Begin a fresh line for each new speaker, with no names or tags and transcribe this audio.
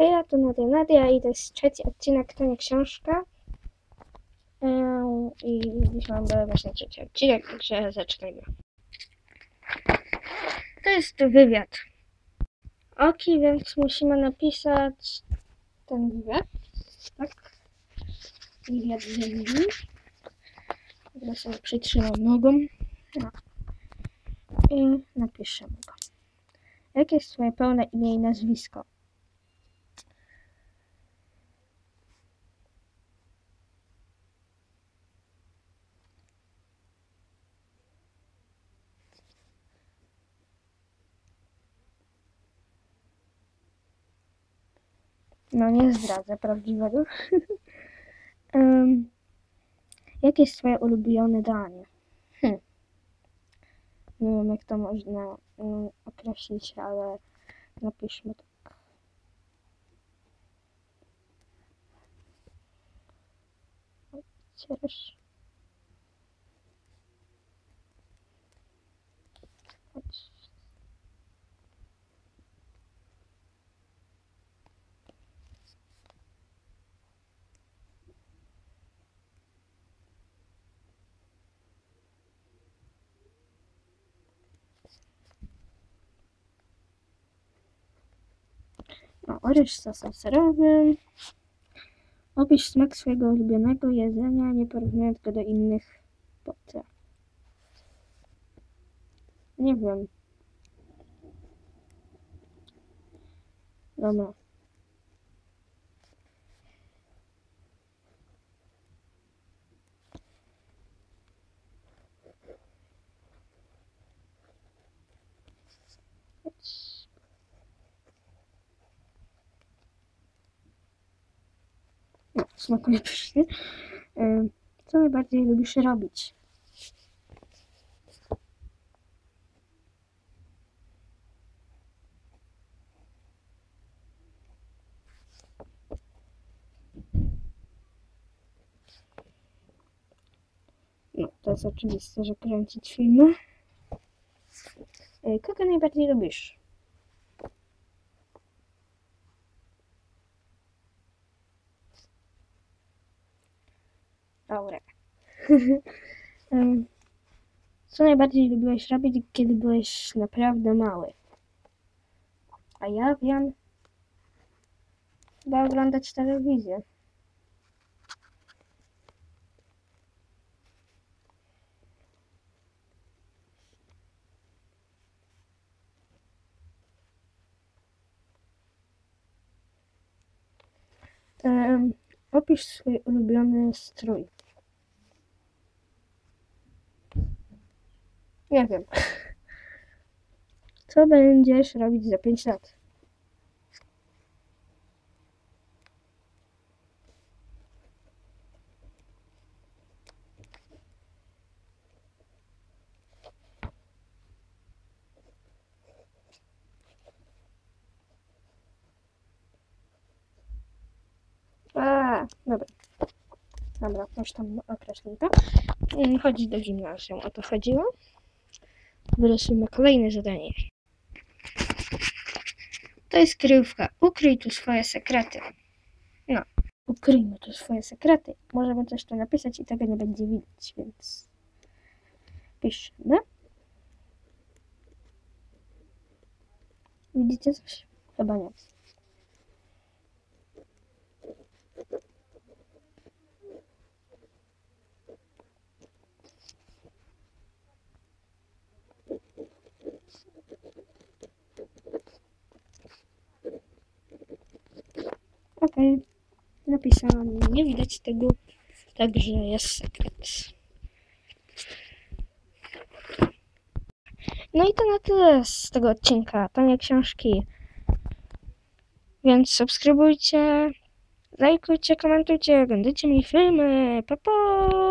Hej, to Nadia Nadia i to jest trzeci odcinek, to nie książka. Eee, I dziś mamy właśnie trzeci odcinek, także zaczynajmy. To jest wywiad. Oki, więc musimy napisać ten wywiad. Tak. Wywiad z nimi. Teraz sobie przytrzymam nogą. No. I napiszemy go. Jakie jest twoje pełne imię i nazwisko? No nie zdradzę prawdziwego. um, jakie jest twoje ulubione danie? Hm. Nie wiem jak to można um, określić, ale napiszmy tak. Chociaż... Oryż z sosem. Opisz smak swojego ulubionego jedzenia, nie porównując go do innych potraw. Nie wiem. Dobra. Smakuje pysznie. Ym, Co najbardziej lubisz robić? No, to jest oczywiste, że kręcić filmy. Y, Kogo najbardziej lubisz? Aurę. Ym, Co najbardziej lubiłeś robić, kiedy byłeś naprawdę mały? A ja wiem. Chyba oglądać telewizję. Ym, Opisz swój ulubiony strój. Nie wiem. Co będziesz robić za 5 lat? A, dobra. Dobra, już tam określił to. Mm, Chodzić do gimnazjum, o to chodziło. Wyrysujmy kolejne zadanie. To jest kryjówka. Ukryj tu swoje sekrety. No, ukryjmy tu swoje sekrety. Możemy coś tu napisać i tego nie będzie widać, więc piszemy. Widzicie coś? Chyba nie. Napisałam. Nie widać tego, także jest sekret. No i to na tyle z tego odcinka. To nie książki. Więc subskrybujcie, lajkujcie, komentujcie, oglądajcie mi filmy. Pa, pa!